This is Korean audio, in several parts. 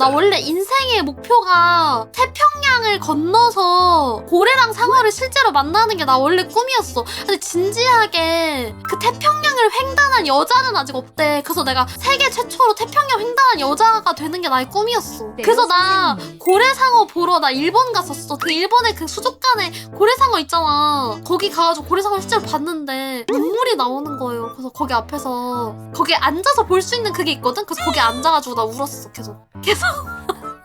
나 원래 인생의 목표가 태평양을 건너서 고래랑 상어를 실제로 만나는 게 나 원래 꿈이었어. 근데 진지하게 그 태평양을 횡단한 여자는 아직 없대. 그래서 내가 세계 최초로 태평양 횡단한 여자가 되는 게 나의 꿈이었어. 네, 그래서 나 선생님. 고래 상어 보러 나 일본 갔었어. 그 일본에 그 수족관에 고래 상어 있잖아. 거기 가가지고 고래 상어 실제로 봤는데 눈물이 나오는 거예요. 그래서 거기 앞에서 거기 앉아서 볼 수 있는 그게 있거든. 그래서 거기 앉아가지고 나 울었어. 계속. 계속.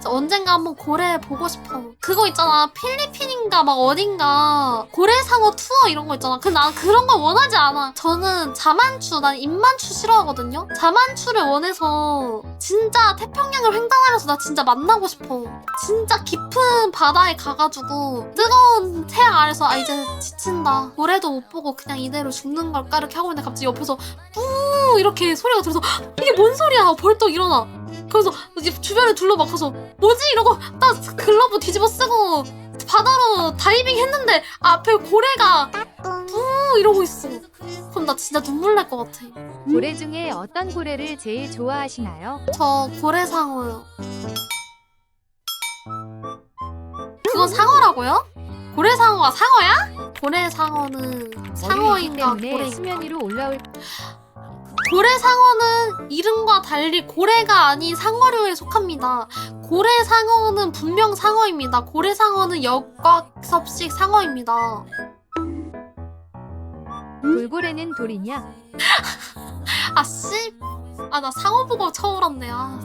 진짜 언젠가 한번 고래 보고 싶어. 그거 있잖아. 필리핀인가 막 어딘가 고래상어 투어 이런 거 있잖아. 근데 난 그런 걸 원하지 않아. 저는 자만추, 난 입만추 싫어하거든요. 자만추를 원해서 진짜 태평양을 횡단하면서 나 진짜 만나고 싶어. 진짜 깊은 바다에 가가지고 뜨거운 태양 아래서 아 이제 지친다. 고래도 못 보고 그냥 이대로 죽는 걸까 이렇게 하고 있는데 갑자기 옆에서 뿌 이렇게 소리가 들어서 "헉, 이게 뭔 소리야? 벌떡 일어나. 그래서 이제 주변을 둘러봐서 뭐지 이러고 나 글러브 뒤집어 쓰고 바다로 다이빙 했는데 앞에 고래가 뿌 이러고 있어. 그럼 나 진짜 눈물 날 것 같아. 고래 중에 어떤 고래를 제일 좋아하시나요? 저 고래상어요. 그건 상어라고요? 고래상어가 상어야? 고래상어는 상어인가 때문에 고래인가? 수면 위로 올라올 고래상어는 이름과 달리 고래가 아닌 상어류에 속합니다. 고래상어는 분명 상어입니다. 고래상어는 역곽섭식 상어입니다. 돌고래는 돌이냐? 아씨, 아 나 상어 보고 처음 울었네. 아.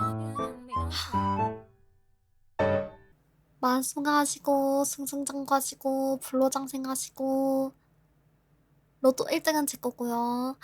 만승하시고 승승장구하시고 불로장생하시고 로또 1등은 제 거고요.